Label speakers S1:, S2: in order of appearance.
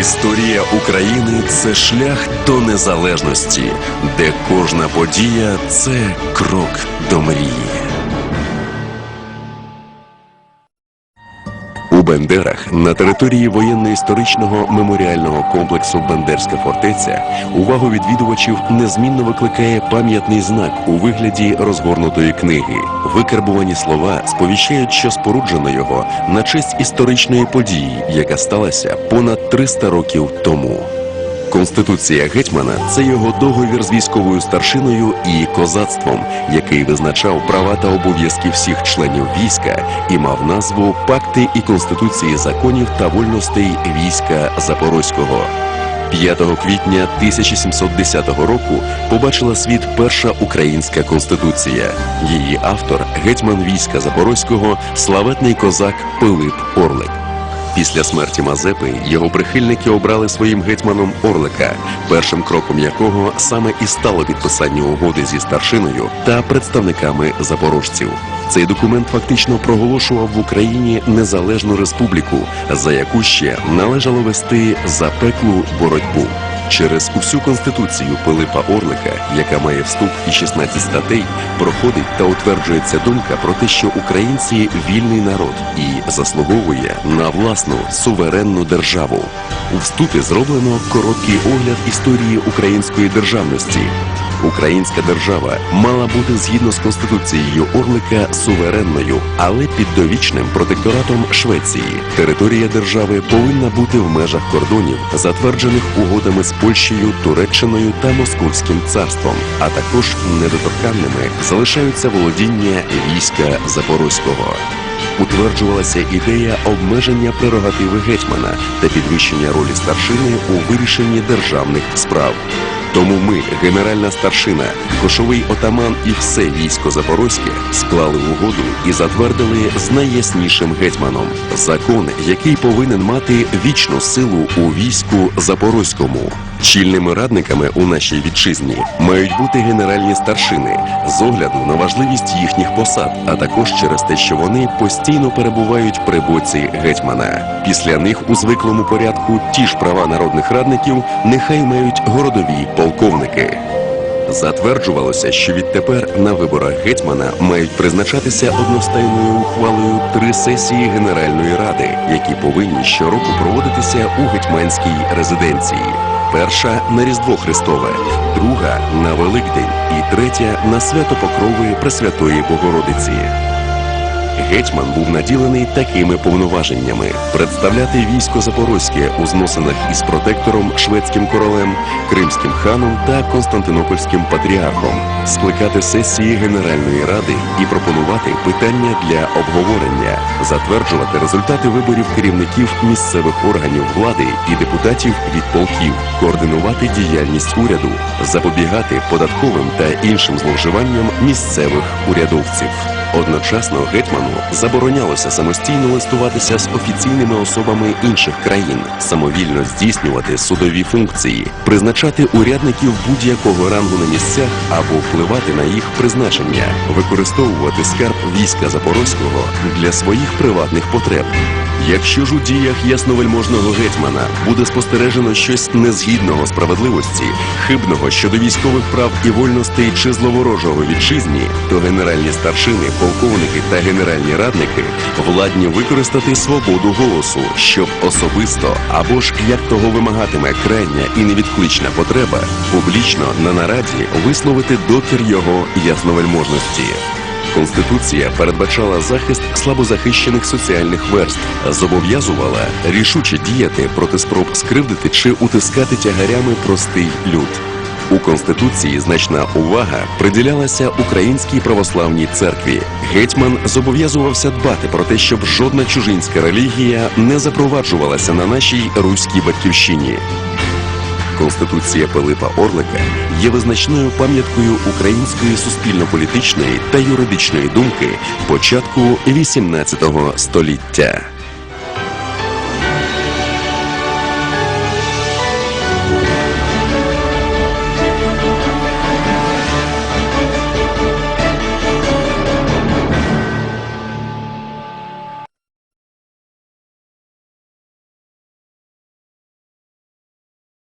S1: Історія України це шлях до незалежності, де кожна подія це крок до мрії. Бендерах на території воєнно-історичного меморіального комплексу Бендерська фортеця увагу відвідувачів незмінно викликає пам'ятний знак у вигляді розгорнутої книги. Викарбувані слова сповіщають, що споруджено його на честь історичної події, яка сталася понад 300 років тому. Конституція гетьмана це його договір з військовою старшиною і козацтвом, який визначав права та обов'язки всіх членів війська і мав назву Пакти і конституції законів та вольностей війська Запорозького. 5 квітня 1710 року побачила світ перша українська конституція. Її автор гетьман війська Запорозького, славетний козак Пилип Орлик. Після смерті Мазепи його прихильники обрали своїм гетьманом Орлика, першим кроком якого саме і стало підписання угоди зі старшиною та представниками запорожців. Цей документ фактично проголошував в Україні незалежну республіку, за яку ще належало вести запеклу боротьбу. Через усю конституцію Пилипа Орлика, яка має вступ і 16 статей, проходить та утверджується думка про те, що українці вільний народ і заслуговує на власну суверенну державу. У вступі зроблено короткий огляд історії української державності. Українська держава мала бути згідно з конституцією Орлика суверенною, але під довічним протекторатом Швеції. Територія держави повинна бути в межах кордонів, затверджених угодами з Польщею, Туреччиною та Московським царством. А також недоторканними залишаються володіння війська Запорозького. Утверджувалася ідея обмеження прерогативи гетьмана та підвищення ролі старшини у вирішенні державних справ. Тому ми, генеральна старшина, кошовий отаман і все військо Запорозьке склали угоду і затвердили з найяснішим гетьманом закон, який повинен мати вічну силу у війську Запорозькому. Чільними радниками у нашій вітчизні мають бути генеральні старшини з огляду на важливість їхніх посад, а також через те, що вони постійно перебувають при боці гетьмана. Після них у звиклому порядку ті ж права народних радників нехай мають городові полковники. Затверджувалося, що відтепер на виборах гетьмана мають призначатися одностайною ухвалою три сесії Генеральної ради, які повинні щороку проводитися у гетьманській резиденції. Перша на Різдво Христове, друга на Великдень і третя на свято Покрови Пресвятої Богородиці. Гетьман був наділений такими повноваженнями: представляти військо Запорозьке у зносинах із протектором, шведським королем, кримським ханом та Константинопольським патріархом, скликати сесії Генеральної ради і пропонувати питання для обговорення, затверджувати результати виборів керівників місцевих органів влади і депутатів від полків, координувати діяльність уряду, запобігати податковим та іншим зловживанням місцевих урядовців. Одночасно гетьману заборонялося самостійно листуватися з офіційними особами інших країн, самовільно здійснювати судові функції, призначати урядників будь-якого рангу на місцях або впливати на їх призначення, використовувати скарб війська Запорозького для своїх приватних потреб. Якщо ж у діях ясновельможного гетьмана буде спостережено щось незгідного справедливості, хибного щодо військових прав і вольностей чи зловорожого вітчизні, то генеральні старшини, полковники та генеральні радники владні використати свободу голосу, щоб особисто або ж як того вимагатиме крайня і невідклична потреба, публічно на нараді висловити докір його ясновельможності. Конституція передбачала захист слабозахищених соціальних верств, зобов'язувала рішуче діяти проти спроб скривдити чи утискати тягарями простий люд. У конституції значна увага приділялася українській православній церкві. Гетьман зобов'язувався дбати про те, щоб жодна чужинська релігія не запроваджувалася на нашій руській батьківщині. Конституція Пилипа Орлика є визначною пам'яткою української суспільно-політичної та юридичної думки початку XVIII століття.